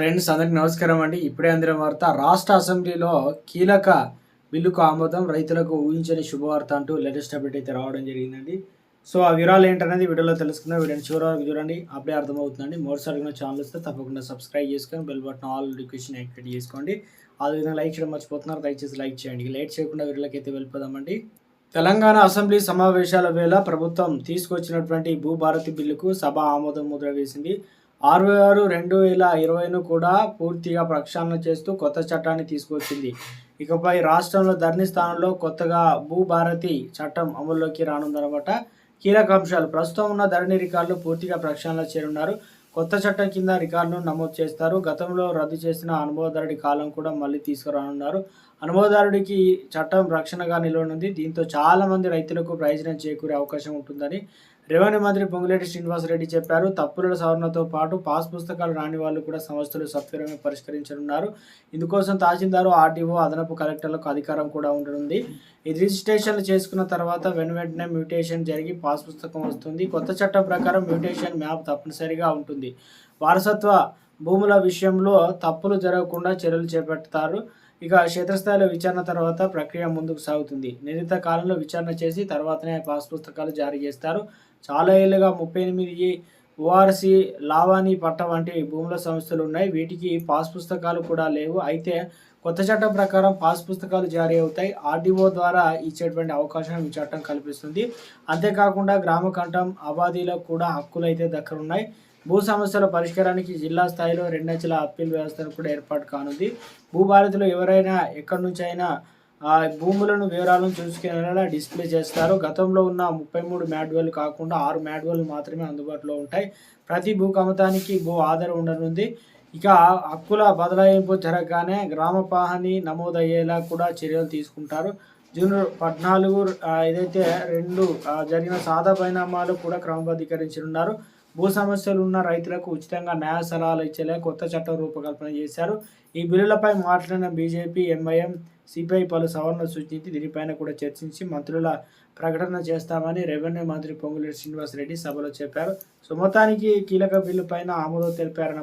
Friends అందరికి నమస్కారం అండి. ఇప్పుడే అందిన వార్త రాష్ట్ర అసెంబ్లీలో కీలక బిల్లుకు ఆమోదం రైతులకు ఊహించని శుభవార్త అంటూ లేటెస్ట్ అప్డేట్ అయితే రావడం జరిగిందండి. సో ఆ వివరాలు ఏంటనేది వీడియోలో తెలుసుకుందాం. వీడియోని చివరి వరకు చూడండి. అప్పుడే అర్థమవుతుందండి. మరోసారి ఛానల్ వస్తే తప్పకుండా సబ్స్క్రైబ్ చేసుకొని bell button all notification activate చేసుకోండి. అదేవిధంగా లైక్ చేయడం మర్చిపోతున్నారు. దయచేసి లైక్ చేయండి. లైట్ చేయకుండా వీడియోలోకి అయితే వెళ్ళిపోదామండి. తెలంగాణ అసెంబ్లీ సమావేశాల వేళ ప్రభుత్వం తీసుకొచ్చినటువంటి భూభారతి బిల్లుకు సభ ఆమోదం ముద్ర వేసింది. ఆరు ఆరు రెండు వేల ఇరవైను కూడా పూర్తిగా ప్రక్షాళన చేస్తూ కొత్త చట్టాన్ని తీసుకొచ్చింది. ఇకపై రాష్ట్రంలో ధరణి స్థానంలో కొత్తగా భూభారతి చట్టం అమల్లోకి రానుందనమాట కీలక అంశాలు. ప్రస్తుతం ఉన్న ధరణి రికార్డులు పూర్తిగా ప్రక్షాళన చేరున్నారు కొత్త చట్టం కింద రికార్డును నమోదు చేస్తారు. గతంలో రద్దు చేసిన అనుభవదారుడి కాలం కూడా మళ్ళీ తీసుకురానున్నారు. అనుభవదారుడికి చట్టం రక్షణగా నిలవనుంది. దీంతో చాలామంది రైతులకు ప్రయోజనం చేకూరే అవకాశం ఉంటుందని రెవెన్యూ మంత్రి పొంగులేటి శ్రీనివాసరెడ్డి చెప్పారు తప్పుల సవరణతో పాటు పాస్ పుస్తకాలు రాని వాళ్ళు కూడా సమస్యలు సత్వరమే పరిష్కరించనున్నారు. ఇందుకోసం తహసీల్దారు ఆర్టీఓ అదనపు కలెక్టర్లకు అధికారం కూడా ఉండనుంది. ఈ రిజిస్ట్రేషన్లు చేసుకున్న తర్వాత వెను వెంటనే మ్యూటేషన్ జరిగి పాస్ పుస్తకం వస్తుంది. కొత్త చట్టం ప్రకారం మ్యూటేషన్ మ్యాప్ తప్పనిసరిగా ఉంటుంది. వారసత్వ భూముల విషయంలో తప్పులు జరగకుండా చర్యలు చేపడతారు. ఇక క్షేత్రస్థాయిలో విచారణ తర్వాత ప్రక్రియ ముందుకు సాగుతుంది. నిర్ణీత కాలంలో విచారణ చేసి తర్వాతనే పాస్ పుస్తకాలు జారీ చేస్తారు. చాలా ఏళ్ళుగా ముప్పై ఎనిమిది ఓఆర్సి లావాణి పట్ట వంటి భూముల సంస్థలు ఉన్నాయి. వీటికి పాస్ పుస్తకాలు కూడా లేవు. అయితే కొత్త చట్టం ప్రకారం పాస్ పుస్తకాలు జారీ అవుతాయి. ఆర్డీఓ ద్వారా ఇచ్చేటువంటి అవకాశం ఈ చట్టం కల్పిస్తుంది. అంతేకాకుండా గ్రామ కంఠం అబాదీలకు కూడా హక్కులు అయితే దగ్గరున్నాయి. భూ సమస్యల పరిష్కారానికి జిల్లా స్థాయిలో రెండంచెల అప్పీల్ వ్యవస్థను కూడా ఏర్పాటు కానుంది. భూభారతిలో ఎవరైనా ఎక్కడి నుంచి అయినా ఆ భూములను వివరాలను చూసుకునేలా డిస్ప్లే చేస్తారు. గతంలో ఉన్న ముప్పై మూడు మ్యాడ్వల్ కాకుండా ఆరు మ్యాడ్వల్ మాత్రమే అందుబాటులో ఉంటాయి. ప్రతి భూ కమతానికి భూ ఆధారం ఉండనుంది. ఇక హక్కుల బదలాయింపు జరగగానే గ్రామ పాహని నమోదయ్యేలా కూడా చర్యలు తీసుకుంటారు. జూన్ పద్నాలుగు ఏదైతే రెండు జరిగిన సాదా పరిణామాలు కూడా క్రమబద్ధీకరించనున్నారు. భూ సమస్యలు ఉన్న రైతులకు ఉచితంగా న్యాయ సలహాలు ఇచ్చేలా కొత్త చట్టం రూపకల్పన చేశారు. ఈ బిల్లులపై మాట్లాడిన బీజేపీ ఎంఐఎం సిపిఐ పలు సవరణలు సూచించి దీనిపైన కూడా చర్చించి మంత్రుల ప్రకటన చేస్తామని రెవెన్యూ మంత్రి పొంగులేటి శ్రీనివాసరెడ్డి సభలో చెప్పారు. సో మొత్తానికి కీలక బిల్లు పైన ఆమోదం తెలిపారన్న